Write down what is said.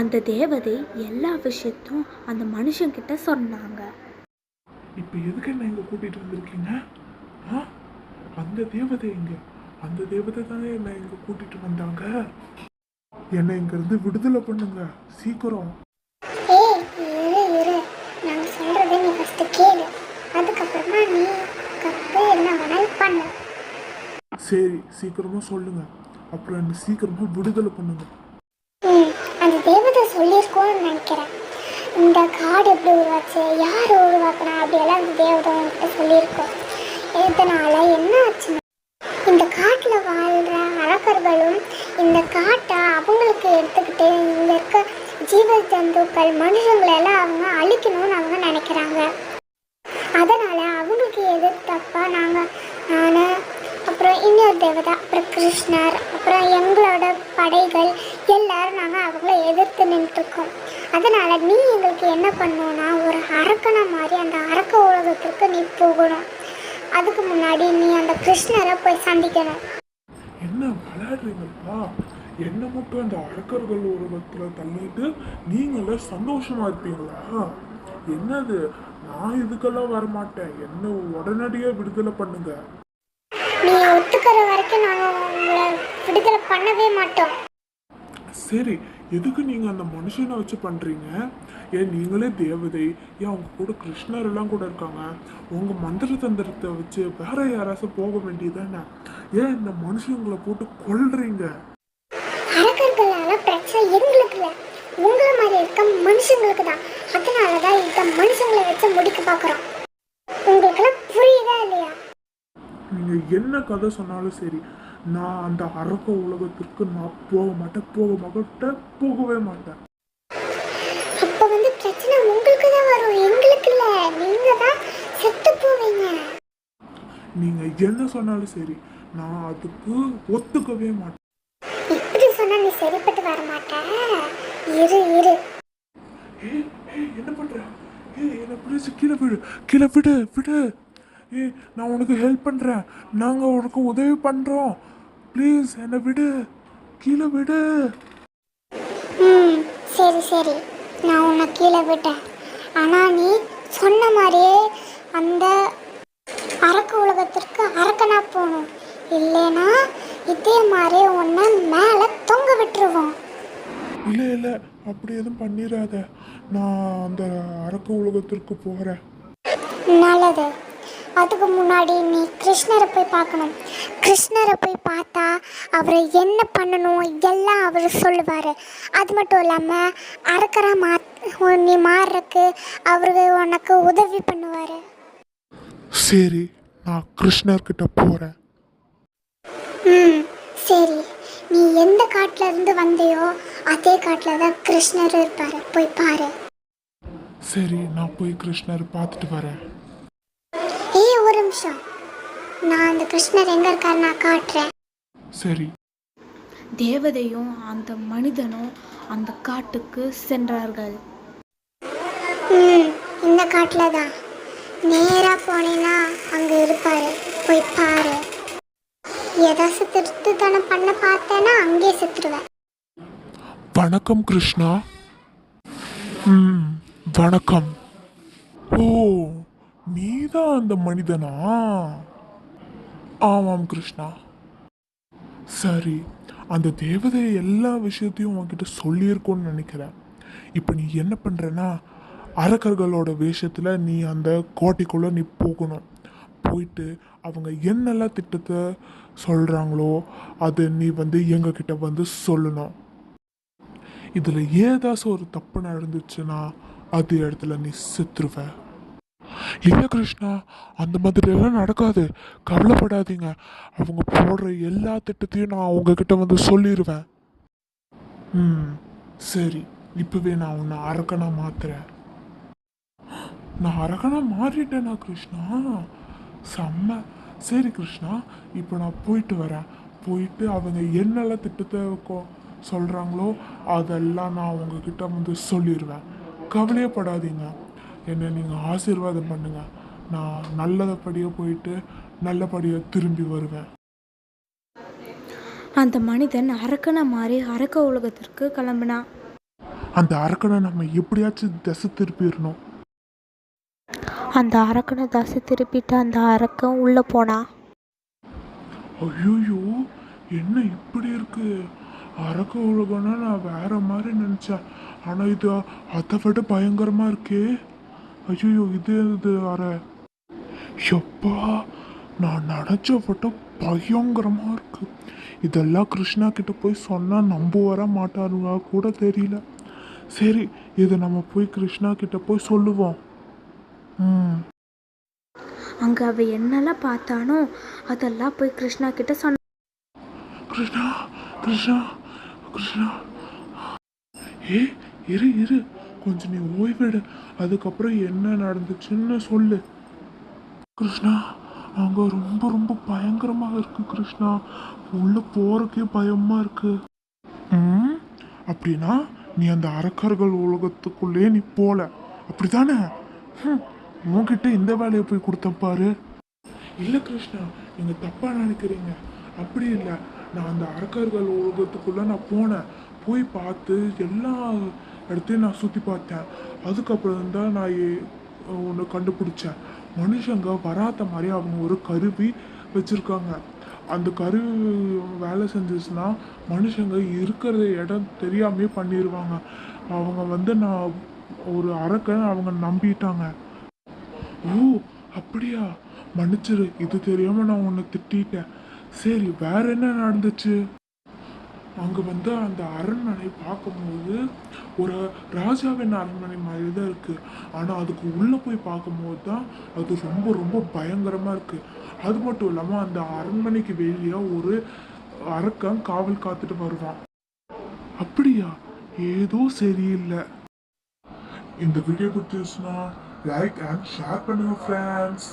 அந்த தேவதை எல்லா விஷயத்தையும் அந்த மனுஷன்கிட்ட சொன்னாங்க. இப்போ எதுக்கு என்ன இங்கே கூட்டிகிட்டு வந்திருக்கீங்க? ஆ? அந்த தேவதை எங்க? அந்த தேவதை தானே என்னை இங்கே கூட்டிகிட்டு வந்தாங்க? என்னை இங்கேருந்து விடுதலை பண்ணுங்க. சீக்கிரம். ஏய் இரு இரு. நாங்கள் சொல்கிறத நீ ஃபஸ்ட்டு கேளு. அதுக்கப்புறமா நீ கற்று என்ன வேணாலும் பண்ணு. சரி சீக்கிரமாக சொல்லுங்க. அப்புறம் என்னை சீக்கிரமாக விடுதலை பண்ணுங்க. அந்த தேவதை சொல்லியிருக்கோன்னு நினைக்கிறேன். இந்த காடு எப்படி உருவாச்சு யார் உருவாக்குனா அப்படியெல்லாம் அந்த தேவதை உங்ககிட்ட சொல்லியிருக்கோம். இதனால் என்ன ஆச்சுன்னா இந்த காட்டில் வாழ்கிற அரக்கர்களும் இந்த காட்டை அவங்களுக்கு எடுத்துக்கிட்டு இங்கே இருக்க ஜீவ ஜந்துக்கள் மனுஷங்களை எல்லாம் அவங்க அழிக்கணும்னு அவங்க நினைக்கிறாங்க. அதனால் அவங்களுக்கு எது நாங்கள் நான் அப்புறம் இன்னொரு தேவதை அப்புறம் கிருஷ்ணர் அப்புறம் எங்களோட படைகள் எல்லாரும் நாங்கள் அவங்கள எதிர்த்து நின்றுருக்கோம் அதனால் நீ எங்களுக்கு என்ன பண்ணணும்னா ஒரு அரக்கனை மாதிரி அந்த அரக்க உலகத்திற்கு நீ போகணும். அதுக்கு முன்னாடி நீ அந்த கிருஷ்ணரை போய் சந்திக்கணும். என்ன விளையாடுறீங்களா என்ன மட்டும் அந்த அரக்கர்கள் உருவத்தில் தள்ளிட்டு நீங்களே சந்தோஷமா இருப்பீங்களா? என்னது? நான் இதுக்கெல்லாம் வரமாட்டேன். என்ன உடனடியாக விடுதலை பண்ணுங்க. நீ ஒத்துக்கிற வரைக்கும் நாங்கள் உங்களை விடுதலை பண்ணவே மாட்டோம். சரி எதுக்கு நீங்க அந்த மனுஷனை வச்சு பண்றீங்க? ஏன் நீங்களே தேவதை. ஏன் அவங்க கூட கிருஷ்ணர் எல்லாம் கூட இருக்காங்க. உங்க மந்திர தந்திரத்தை வச்சு வேற யாராச்சும் போக வேண்டியதானே ஏன் இந்த மனுஷங்களை போட்டு இல்லை. உங்களை மாதிரி இருக்க மனுஷங்களுக்கு தான். அதனால தான் இந்த மனுஷங்களை வச்சு முடிக்க பார்க்குறோம் உங்களுக்கெல்லாம் புரியுதா இல்லையா? நீங்க என்ன கதை சொன்னாலும் சரி நான் அந்த அரக்க உலகத்திற்கு நான் போக மாட்டேன் போக மாட்டேன் போகவே மாட்டேன். அப்போ வந்து பிரச்சனை உங்களுக்கு தான் வரும் எங்களுக்கு இல்லை. நீங்கள் தான் செத்து போவீங்க. நீங்க என்ன சொன்னாலும் சரி நான் அதுக்கு ஒத்துக்கவே மாட்டேன். இப்படி சொன்னா நீ சரிப்பட்டு வர மாட்ட. இரு இரு. என்ன பண்ற? ஏய் என்ன ப்ளீஸ் கீழே விடு கீழே விடு விடு. ஏய் நான் உனக்கு ஹெல்ப் பண்றேன். நாங்க உனக்கு உதவி பண்றோம். ப்ளீஸ் என்னை விடு. கீழே விடு. ம் சரி சரி. நான் உன்னை கீழே விட்டேன். ஆனால் நீ சொன்ன மாதிரியே அந்த அரக்க உலகத்திற்கு அரக்கனா போகணும். இல்லைன்னா இதே மாதிரி உன்னை மேலே தொங்க விட்டுருவோம். இல்லை இல்லை. அப்படி எதுவும் பண்ணிடாத. நான் அந்த அரக்க உலகத்திற்கு போகிறேன். நல்லது. அதுக்கு முன்னாடி நீ கிருஷ்ணரை போய் பார்க்கணும். கிருஷ்ணரை போய் பார்த்தா அவர் என்ன பண்ணணும் எல்லாம் அவர் சொல்லுவார். அது மட்டும் இல்லாமல் அரக்கரா மா நீ மாறுறக்கு அவரு உனக்கு உதவி பண்ணுவார். சரி நான் கிருஷ்ணர்கிட்ட போகிறேன் ம் சரி. நீ எந்த காட்டுல இருந்து வந்தியோ அதே காட்டில் தான் கிருஷ்ணர் இருப்பார். போய் பாரு. சரி நான் போய் கிருஷ்ணர் பார்த்துட்டு வரேன். நிமிஷம். நான் அந்த கிருஷ்ணர் எங்கே இருக்காரு நான் காட்டுறேன். சரி. தேவதையும் அந்த மனிதனும் அந்த காட்டுக்கு சென்றார்கள். ம் இந்த காட்டில் தான். நேராக போனீங்கன்னா அங்கே இருப்பார். போய் பாரு. ஏதாச்சும் திருட்டுத்தனம் பண்ண பார்த்தேன்னா அங்கேயே செத்துருவேன். வணக்கம் கிருஷ்ணா. ம் வணக்கம். ஓ நீதான் அந்த மனிதனா? ஆமாம் கிருஷ்ணா. சரி அந்த தேவதை எல்லா விஷயத்தையும் உன்கிட்ட சொல்லியிருக்கோன்னு நினைக்கிறேன். இப்போ நீ என்ன பண்ணுறன்னா அரக்கர்களோட வேஷத்தில் நீ அந்த கோட்டைக்குள்ளே நீ போகணும். போயிட்டு அவங்க என்னெல்லாம் திட்டத்தை சொல்கிறாங்களோ அதை நீ வந்து எங்ககிட்ட வந்து சொல்லணும். இதில் ஏதாச்சும் ஒரு தப்பு நடந்துச்சுன்னா அது இடத்துல நீ செத்துருவ. இல்லை கிருஷ்ணா அந்த மாதிரியெல்லாம் நடக்காது. கவலைப்படாதீங்க. அவங்க போடுற எல்லா திட்டத்தையும் நான் அவங்கக்கிட்ட வந்து சொல்லிடுவேன் ம் சரி. இப்போவே நான் உன்னை அரக்கனாக மாற்றுறேன் நான் அரக்கனாக மாறிட்டேனா கிருஷ்ணா? செம்ம. சரி கிருஷ்ணா இப்போ நான் போயிட்டு வரேன். போயிட்டு அவங்க என்னெல்லாம் திட்டத்தை கொ- சொல்கிறாங்களோ அதெல்லாம் நான் அவங்கக்கிட்ட வந்து சொல்லிடுவேன் கவலையப்படாதீங்க. என்னை நீங்கள் ஆசீர்வாதம் பண்ணுங்க. நான் நல்லதப்படியாக போயிட்டு நல்லபடியாக திரும்பி வருவேன். அந்த மனிதன் அரக்கனை மாறி அரக்க உலகத்திற்கு கிளம்பினான் அந்த அரக்கனை நம்ம எப்படியாச்சும் திசை திருப்பிடணும். அந்த அரக்கனை தசை திருப்பிட்டு அந்த அரக்கன் உள்ளே போனா? ஐயோயோ என்ன இப்படி இருக்கு? அரக்க உலகம்னா நான் வேற மாதிரி நினைச்சேன். ஆனா இது அதை விட பயங்கரமா இருக்கே. ஐயோ இது இது அற எப்பா நான் நினைச்ச விட பயங்கரமா இருக்கு. இதெல்லாம் கிருஷ்ணா கிட்ட போய் சொன்னா நம்ப வர மாட்டாருங்களா கூட தெரியல. சரி இதை நம்ம போய் கிருஷ்ணா கிட்ட போய் சொல்லுவோம். ம். அங்கே அவ என்னெல்லாம் பார்த்தானோ அதெல்லாம் போய் கிருஷ்ணா கிட்ட சொன்ன கிருஷ்ணா கிருஷ்ணா கிருஷ்ணா. ஏ இரு இரு. கொஞ்சம் நீ ஓய்வெடு. அதுக்கப்புறம் என்ன நடந்துச்சுன்னு சொல்லு. கிருஷ்ணா அங்க ரொம்ப ரொம்ப பயங்கரமா இருக்கு கிருஷ்ணா. உள்ள போறக்கே பயமா இருக்கு. ம்? அப்படின்னா நீ அந்த அரக்கர்கள் உலகத்துக்குள்ளே நீ போல. அப்படிதானே உன்கிட்ட இந்த வேலையை போய் கொடுத்தேன் பாரு. இல்ல கிருஷ்ணா நீங்க தப்பா நினைக்கிறீங்க. அப்படி இல்லை. நான் அந்த அரக்கர்கள் உலகத்துக்குள்ள நான் போனேன். போய் பார்த்து எல்லா இடத்தையும் நான் சுற்றி பார்த்தேன். அதுக்கப்புறம் தான் நான் ஒன்று கண்டுபிடிச்சேன். மனுஷங்க வராத மாதிரி அவங்க ஒரு கருவி வச்சுருக்காங்க. அந்த கருவி வேலை செஞ்சுச்சுன்னா மனுஷங்க இருக்கிற இடம் தெரியாமே பண்ணிடுவாங்க அவங்க வந்து நான் ஒரு அரக்கன் அவங்க நம்பிட்டாங்க. ஓ அப்படியா? மன்னிச்சிரு இது தெரியாம நான் உன்னை திட்டிட்டேன். சரி வேற என்ன நடந்துச்சு? அங்க வந்து அந்த அரண்மனை பார்க்கும்போது ஒரு ராஜாவின் அரண்மனை மாதிரி தான் இருக்குது ஆனால் அதுக்கு உள்ளே போய் பார்க்கும்போது தான் அது ரொம்ப ரொம்ப பயங்கரமாக இருக்குது அது மட்டும் இல்லாமல் அந்த அரண்மனைக்கு வெளியே ஒரு அரக்கன் காவல் காத்துட்டு வருவான். அப்படியா? ஏதோ சரியில்லை. இந்த வீடியோ பிடிச்சிருச்சுன்னா லைக் அண்ட் ஷேர் பண்ணுங்க ஃப்ரெண்ட்ஸ்